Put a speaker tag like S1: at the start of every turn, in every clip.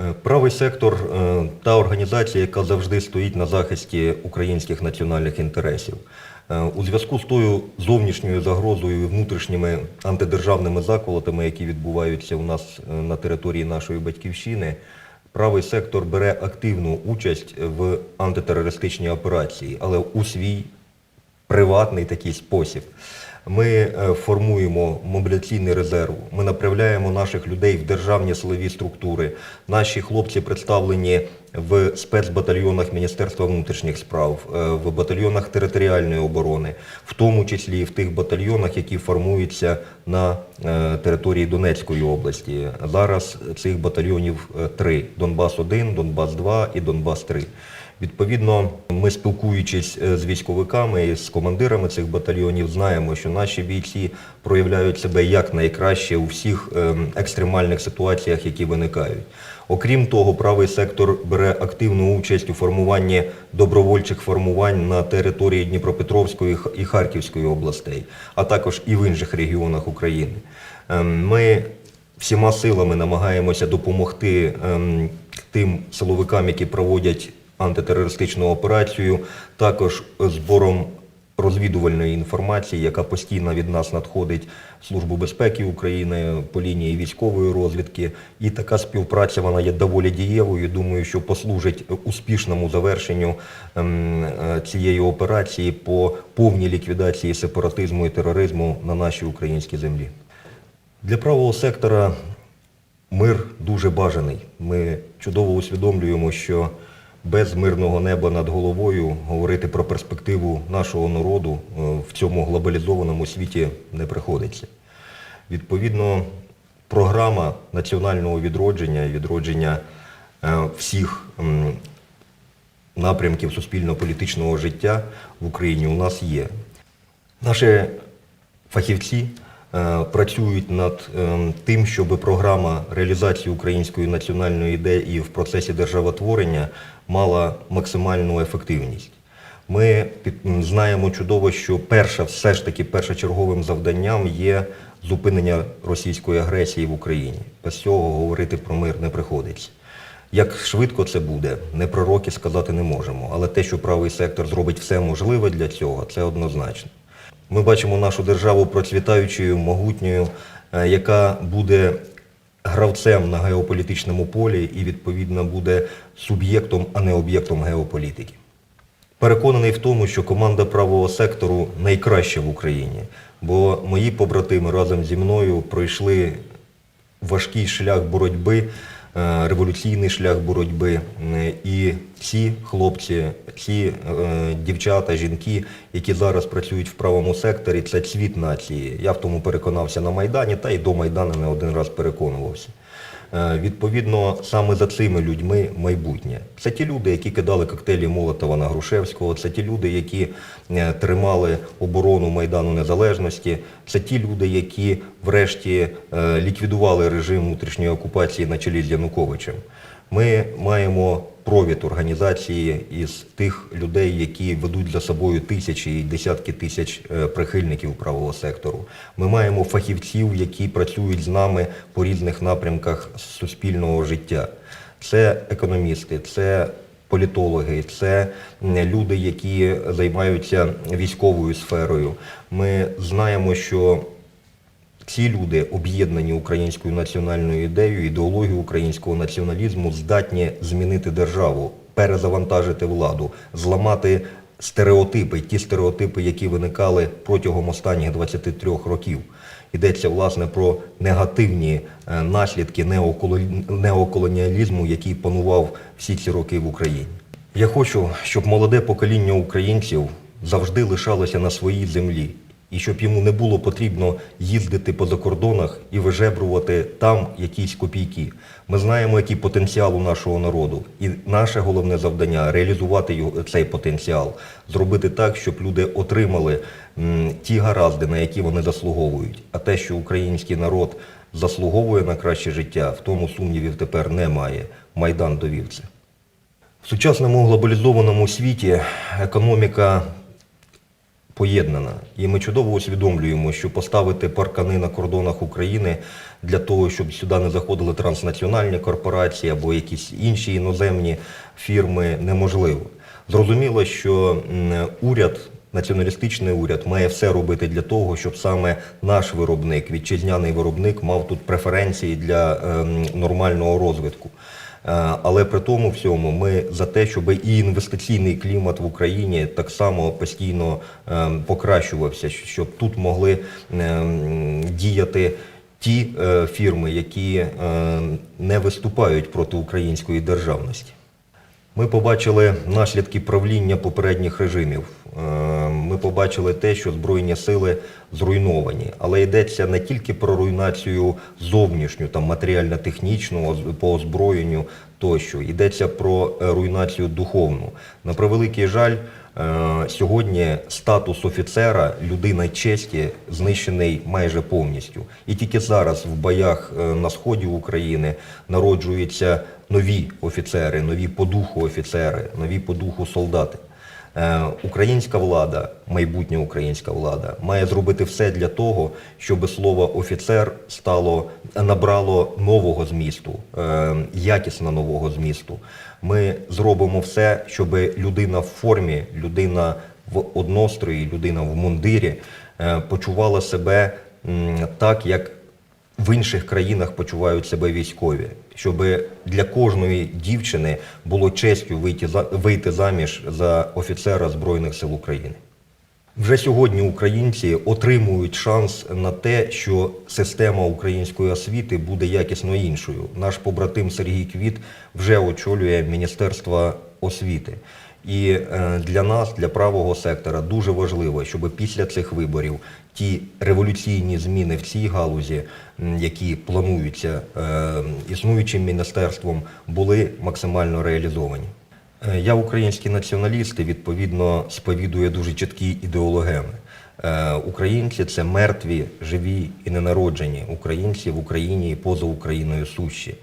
S1: Е, Правий сектор е, та організація, яка завжди стоїть на захисті українських національних інтересів. Е, У зв'язку з тою зовнішньою загрозою і внутрішніми антидержавними заколотами, які відбуваються у нас на території нашої батьківщини, правий сектор бере активну участь в антитерористичній операції, але у свій приватний такий спосіб. Ми е, формуємо мобіляційний резерв, ми направляємо наших людей в державні силові структури. Наші хлопці представлені в спецбатальйонах Міністерства внутрішніх справ, е, в батальйонах територіальної оборони, в тому числі і в тих батальйонах, які формуються на е, території Донецької області. Зараз цих батальйонів е, три: Донбас-1, Донбас-2 і Донбас-3. Відповідно, ми спілкуючись з військовиками і з командирами цих батальйонів, знаємо, що наші бійці проявляють себе як найкраще у всіх ем, екстремальних ситуаціях, які виникають. Окрім того, правий сектор бере активну участь у формуванні добровольчих формувань на території Дніпропетровської і Харківської областей, а також і в інших регіонах України. Ем, Ми всіма силами намагаємося допомогти ем, тим силовикам, які проводять антитерористичну операцію, також збором розвідувальної інформації, яка постійно від нас надходить Службу безпеки України по лінії військової розвідки. І така співпраця вона є доволі дієвою. Думаю, що послужить успішному завершенню ем, е, цієї операції по повній ліквідації сепаратизму і тероризму на нашій українській землі. Для правого сектора мир дуже бажаний. Ми чудово усвідомлюємо, що без мирного неба над головою говорити про перспективу нашого народу е, в цьому глобалізованому світі не приходиться. Відповідно, програма національного відродження і відродження е, всіх напрямків суспільно-політичного життя в Україні у нас є. Наші фахівці працюють над е, тим, щоб програма реалізації української національної ідеї в процесі державотворення мала максимальну ефективність. Ми знаємо чудово, що перша, все ж таки першочерговим завданням є зупинення російської агресії в Україні. Без цього говорити про мир не приходиться. Як швидко це буде, не пророки сказати не можемо. Але те, що правий сектор зробить все можливе для цього, це однозначно. Ми бачимо нашу державу процвітаючою, могутньою, е, яка буде гравцем на геополітичному полі і, відповідно, буде суб'єктом, а не об'єктом геополітики. Переконаний в тому, що команда правого сектору найкраща в Україні, бо мої побратими разом зі мною пройшли важкий шлях боротьби, революційний шлях боротьби. Е, І ці хлопці, ці е, дівчата, жінки, які зараз працюють в правому секторі, це цвіт нації. Я в тому переконався на Майдані та й до Майдану не один раз переконувався. Е, Відповідно, саме за цими людьми майбутнє. Це ті люди, які кидали коктейлі Молотова на Грушевського, це ті люди, які е, тримали оборону Майдану Незалежності, це ті люди, які врешті е, ліквідували режим внутрішньої окупації на чолі з Януковичем. Ми маємо провід організації із тих людей, які ведуть за собою тисячі і десятки тисяч е, прихильників правого сектору. Ми маємо фахівців, які працюють з нами по різних напрямках суспільного життя. Це економісти, це політологи, це люди, які займаються військовою сферою. Ми знаємо, що ці люди, об'єднані українською національною ідеєю, ідеологією українського націоналізму, здатні змінити державу, перезавантажити владу, зламати стереотипи, ті стереотипи, які виникали протягом останніх 23 років. Йдеться власне про негативні е, наслідки неоколоніалізму, який панував всі ці роки в Україні. Я хочу, щоб молоде покоління українців завжди лишалося на своїй землі, і щоб йому не було потрібно їздити по закордонах і вижебрувати там якісь копійки. Ми знаємо, який потенціал у нашого народу, і наше головне завдання реалізувати його цей потенціал, зробити так, щоб люди отримали ті гаразди, на які вони заслуговують. А те, що український народ заслуговує на краще життя, в тому сумнівів тепер немає. Майдан довів це. В сучасному глобалізованому світі економіка поєднана. І ми чудово усвідомлюємо, що поставити паркани на кордонах України для того, щоб сюди не заходили транснаціональні корпорації або якісь інші іноземні фірми, неможливо. Зрозуміло, що уряд. Націоналістичний уряд має все робити для того, щоб саме наш виробник, вітчизняний виробник, мав тут преференції для ем, нормального розвитку. Е, Але при тому всьому ми за те, щоб і інвестиційний клімат в Україні так само постійно ем, покращувався, щоб тут могли ем, діяти ті е, фірми, які е, не виступають проти української державності. Ми побачили наслідки правління попередніх режимів. Е, Ми побачили те, що збройні сили зруйновані, але йдеться не тільки про руйнацію зовнішню, там матеріально-технічну по озброєнню тощо. Йдеться про е, руйнацію духовну. На превеликий жаль, е, сьогодні статус офіцера, людина честі, знищений майже повністю. І тільки зараз в боях на сході України народжуються нові офіцери, нові по духу офіцери, нові по духу солдати. Е, Українська влада, майбутня українська влада, має зробити все для того, щоб слово офіцер стало набрало нового змісту, е, якісно нового змісту. Ми зробимо все, щоб людина в формі, людина в однострої, людина в мундирі е, почувала себе так, як в інших країнах почувають себе військові, щоб для кожної дівчини було честю вийти, за- вийти заміж за офіцера Збройних сил України. Вже сьогодні українці отримують шанс на те, що система української освіти буде якісно іншою. Наш побратим Сергій Квіт вже очолює Міністерство освіти. І е, для нас, для правого сектора, дуже важливо, щоб після цих виборів ті революційні зміни в цій галузі, які плануються е, існуючим міністерством, були максимально реалізовані. Е, Я український націоналіст і відповідно сповідує дуже чіткі ідеологеми. Українці це мертві, живі і ненароджені. Українці в Україні і поза Україною сущі.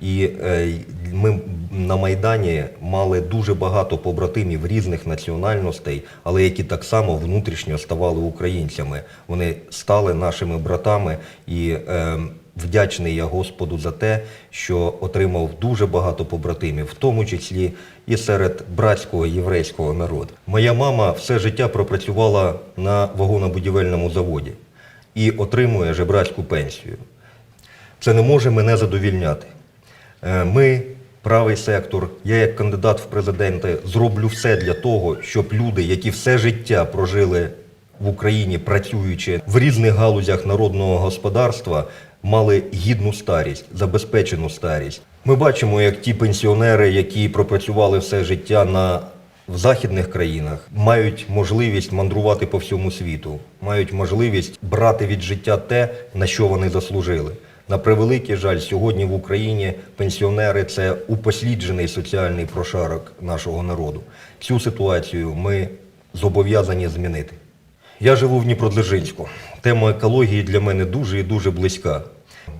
S1: І е, ми на Майдані мали дуже багато побратимів різних національностей, але які так само внутрішньо ставали українцями. Вони стали нашими братами і е, вдячний я Господу за те, що отримав дуже багато побратимів, в тому числі і серед братського єврейського народу. Моя мама все життя пропрацювала на вагонобудівельному заводі і отримує жебрацьку пенсію. Це не може мене задовільняти. Е, Ми, правий сектор, я як кандидат в президенти зроблю все для того, щоб люди, які все життя прожили в Україні, працюючи в різних галузях народного господарства, мали гідну старість, забезпечену старість. Ми бачимо, як ті пенсіонери, які пропрацювали все життя на в західних країнах мають можливість мандрувати по всьому світу, мають можливість брати від життя те, на що вони заслужили. На превеликий жаль, сьогодні в Україні пенсіонери це упосліджений соціальний прошарок нашого народу. Цю ситуацію ми зобов'язані змінити. Я живу в Дніпродзержинську. Тема екології для мене дуже і дуже близька.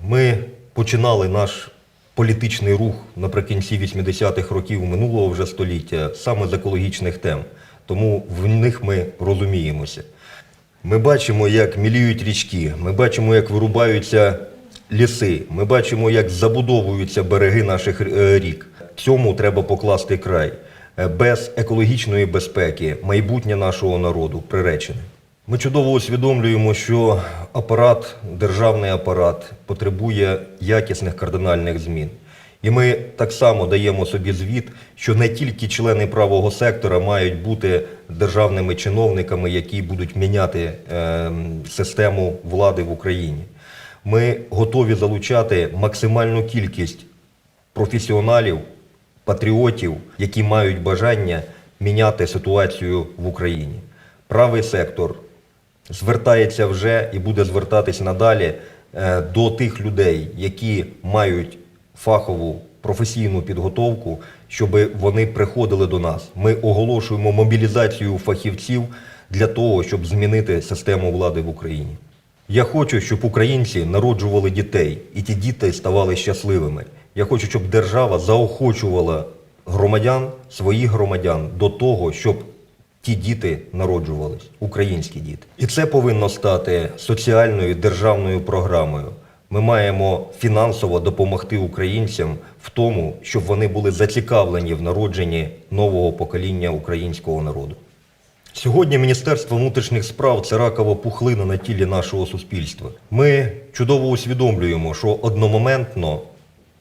S1: Ми починали наш політичний рух наприкінці 80-х років минулого вже століття саме з екологічних тем. Тому в них ми розуміємося. Ми бачимо, як міліють річки, ми бачимо, як вирубаються ліси, ми бачимо, як забудовуються береги наших е, рік. Цьому треба покласти край. Е, Без екологічної безпеки майбутнє нашого народу приречене. Ми чудово усвідомлюємо, що апарат, державний апарат потребує якісних кардинальних змін. І ми так само даємо собі звіт, що не тільки члени правого сектора мають бути державними чиновниками, які будуть міняти е, систему влади в Україні. Ми готові залучати максимальну кількість професіоналів, патріотів, які мають бажання міняти ситуацію в Україні. Правий сектор звертається вже і буде звертатись надалі е, до тих людей, які мають фахову професійну підготовку, щоб вони приходили до нас. Ми оголошуємо мобілізацію фахівців для того, щоб змінити систему влади в Україні. Я хочу, щоб українці народжували дітей, і ті діти ставали щасливими. Я хочу, щоб держава заохочувала громадян, своїх громадян до того, щоб ті діти народжувались, українські діти. І це повинно стати соціальною державною програмою. Ми маємо фінансово допомогти українцям в тому, щоб вони були зацікавлені в народженні нового покоління українського народу. Сьогодні Міністерство внутрішніх справ це ракова пухлина на тілі нашого суспільства. Ми чудово усвідомлюємо, що одномоментно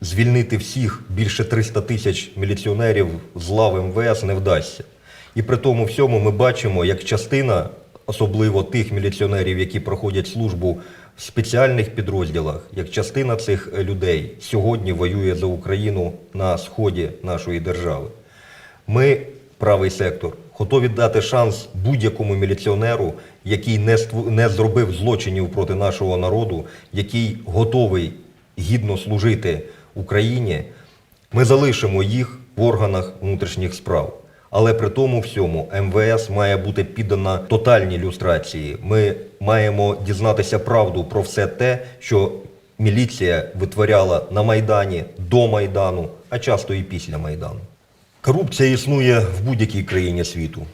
S1: звільнити всіх більше 300 тисяч міліціонерів з лав МВС не вдасться. І при тому всьому ми бачимо, як частина, особливо тих міліціонерів, які проходять службу в спеціальних підрозділах, як частина цих людей сьогодні воює за Україну на сході нашої держави. Ми, правий сектор, готові дати шанс будь-якому міліціонеру, який не, не зробив злочинів проти нашого народу, який готовий гідно служити Україні. Ми залишимо їх в органах внутрішніх справ. Але при тому всьому МВС має бути піддана тотальній люстрації. Ми маємо дізнатися правду про все те, що міліція витворяла на Майдані, до Майдану, а часто і після Майдану. Корупція існує в будь-якій країні світу.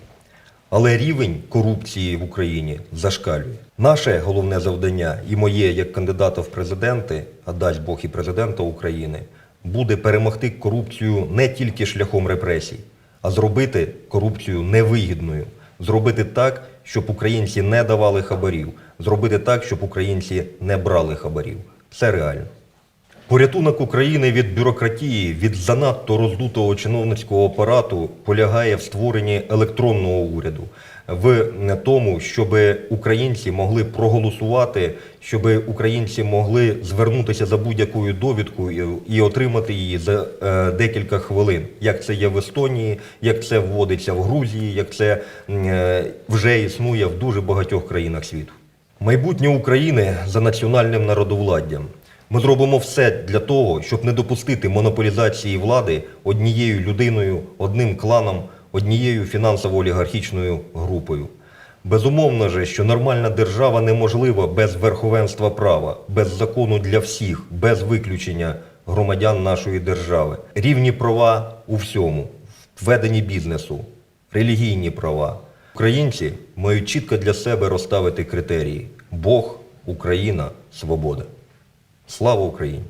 S1: Але рівень корупції в Україні зашкалює. Наше головне завдання, і моє як кандидата в президенти, а дасть Бог і президента України, буде перемогти корупцію не тільки шляхом репресій, а зробити корупцію невигідною. Зробити так, щоб українці не давали хабарів, зробити так, щоб українці не брали хабарів. Це реально. Порятунок України від бюрократії, від занадто роздутого чиновницького апарату полягає в створенні електронного уряду, в тому, щоб українці могли проголосувати, щоб українці могли звернутися за будь-якою довідкою і отримати її за е, декілька хвилин. Як це є в Естонії, як це вводиться в Грузії, як це е, вже існує в дуже багатьох країнах світу. Майбутнє України за національним народовладдям. Ми зробимо все для того, щоб не допустити монополізації влади однією людиною, одним кланом, однією фінансово-олігархічною групою. Безумовно же, що нормальна держава неможлива без верховенства права, без закону для всіх, без виключення громадян нашої держави. Рівні права у всьому, в веденні бізнесу, релігійні права. Українці мають чітко для себе розставити критерії: Бог, Україна, свобода. Слава Україні!